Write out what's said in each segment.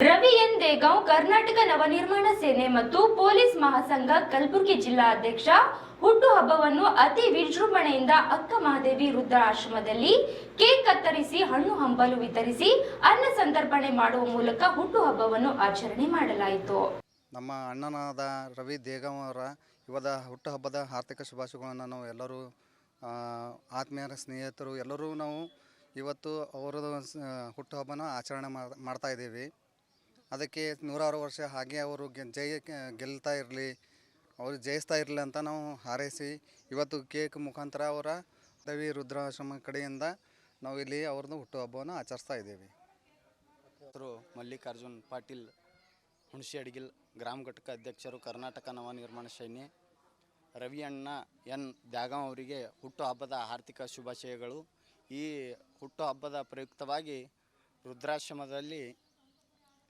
Ravi N Degaon Karnataka Navanirmana ಸೇನೆ ಮತ್ತು police ಮಹಾಸಂಘ Kalaburagi ಜಿಲ್ಲಾ ಅಧ್ಯಕ್ಷ. ಹುಟ್ಟುಹಬ್ಬವನ್ನು ಅತಿ ವಿಜೃಂಭಣೆಯಿಂದ ಅಕ್ಕ ಮಹಾದೇವಿ ವೃದ್ಧಾಶ್ರಮದಲ್ಲಿ ಕೇಕ್ ಕತ್ತರಿಸಿ, ಹಣ್ಣು ಹಂಪಲು ವಿತರಿಸಿ, ಅನ್ನ ಸಂತರ್ಪಣೆ ಮಾಡುವ ಮೂಲಕ ಹುಟ್ಟುಹಬ್ಬವನ್ನು ಆಚರಣೆ ಮಾಡಲಾಯಿತು. ನಮ್ಮ ಅಣ್ಣನಾದ ರವಿ ದೇಗಾಂವ್ ಅವರ ಇವದ ಹುಟ್ಟುಹಬ್ಬದ ಆರ್ಥಿಕ ಶುಭಾಶಯಗಳನ್ನು ನಾವು ಎಲ್ಲರೂ ಆತ್ಮೀಯರ ಸ್ನೇಹಿತರು ಎಲ್ಲರೂ ನಾವು ಇವತ್ತು ಅವರದ್ದು ಹುಟ್ಟುಹಬ್ಬನ ಆಚರಣೆ ಮಾಡ್- ಮಾಡ್ತಾ ಇದ್ದೀವಿ. ಅದಕ್ಕೆ ನೂರಾರು ವರ್ಷ ಹಾಗೆ ಅವರು ಗೆ- ಜಯ ಗೆಲ್ತಾ ಇರಲಿ, ಅವರು ಜಯಿಸ್ತಾ ಇರಲಿ ಅಂತ ನಾವು ಹಾರೈಸಿ, ಇವತ್ತು ಕೇಕ್ ಮುಖಾಂತರ ಅವರ ರವಿ ರುದ್ರಾಶ್ರಮ ಕಡೆಯಿಂದ ನಾವು ಇಲ್ಲಿ ಅವ್ರದ್ದು ಹುಟ್ಟುಹಬ್ಬವನ್ನು ಆಚರಿಸ್ತಾ ಇದ್ದೀವಿ. ಮಲ್ಲಿಕಾರ್ಜುನ್ ಪಾಟೀಲ್, ಹುಣಸಿ ಅಡಿಗಿಲ್ ಗ್ರಾಮ ಘಟಕ ಅಧ್ಯಕ್ಷರು ಕರ್ನಾಟಕ ನವನಿರ್ಮಾಣ ಸೈನ್ಯ ರವಿ ಅಣ್ಣ ಎನ್ ದ್ಯಾಗಂ ಅವರಿಗೆ ಹುಟ್ಟುಹಬ್ಬದ ಆರ್ಥಿಕ ಶುಭಾಶಯಗಳು. ಈ ಹುಟ್ಟುಹಬ್ಬದ ಪ್ರಯುಕ್ತವಾಗಿ ರುದ್ರಾಶ್ರಮದಲ್ಲಿ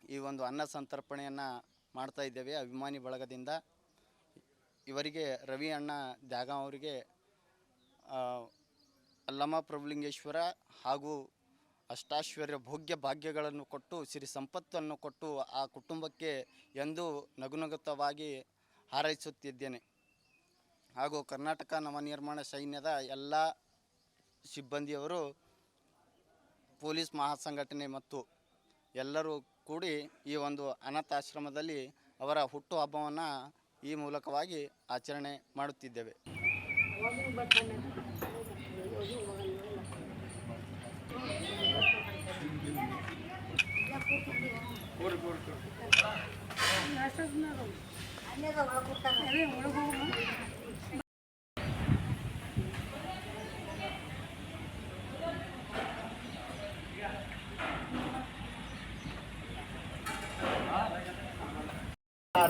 ಈ ಒಂದು ಅನ್ನ ಸಂತರ್ಪಣೆಯನ್ನು ಮಾಡ್ತಾ ಇದ್ದೇವೆ. ಅಭಿಮಾನಿ ಬಳಗದಿಂದ. ಇವರಿಗೆ ರವಿ ಅಣ್ಣ ದ್ಯಾಗಾಂವ್ ಅವರಿಗೆ ಅಲ್ಲಮ ಪ್ರಭುಲಿಂಗೇಶ್ವರ ಹಾಗೂ ಅಷ್ಟಾಶ್ವರ್ಯ ಭೋಗ್ಯ ಭಾಗ್ಯಗಳನ್ನು ಕೊಟ್ಟು ಸಿರಿ ಸಂಪತ್ತನ್ನು ಕೊಟ್ಟು ಆ ಕುಟುಂಬಕ್ಕೆ ಎಂದು ನಗುನಗುತ್ತವಾಗಿ ಹಾರೈಸುತ್ತಿದ್ದೇನೆ. ಹಾಗೂ ಕರ್ನಾಟಕ ನವನಿರ್ಮಾಣ ಸೈನ್ಯದ ಎಲ್ಲ ಸಿಬ್ಬಂದಿಯವರು ಪೊಲೀಸ್ ಮಹಾಸಂಘಟನೆ ಮತ್ತು ಎಲ್ಲರೂ ಕೂಡಿ ಈ ಒಂದು ಅನಾಥಾಶ್ರಮದಲ್ಲಿ ಅವರ ಹುಟ್ಟುಹಬ್ಬವನ್ನು ಈ ಮೂಲಕವಾಗಿ ಆಚರಣೆ ಮಾಡುತ್ತಿದ್ದೇವೆ.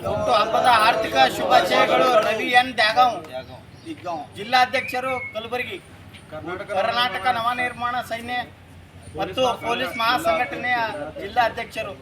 ಹುಟ್ಟು ಹಬ್ಬದ ಆರ್ಥಿಕ ಶುಭಾಶಯಗಳು ರವಿ ಎನ್ ದ್ಯಾಗವ್ ಜಿಲ್ಲಾಧ್ಯಕ್ಷರು ಕಲಬುರಗಿ, ಕರ್ನಾಟಕ ನವನಿರ್ಮಾಣ ಸೈನ್ಯ ಮತ್ತು ಪೊಲೀಸ್ ಮಹಾಸಂಘಟನೆಯ ಜಿಲ್ಲಾ ಅಧ್ಯಕ್ಷರು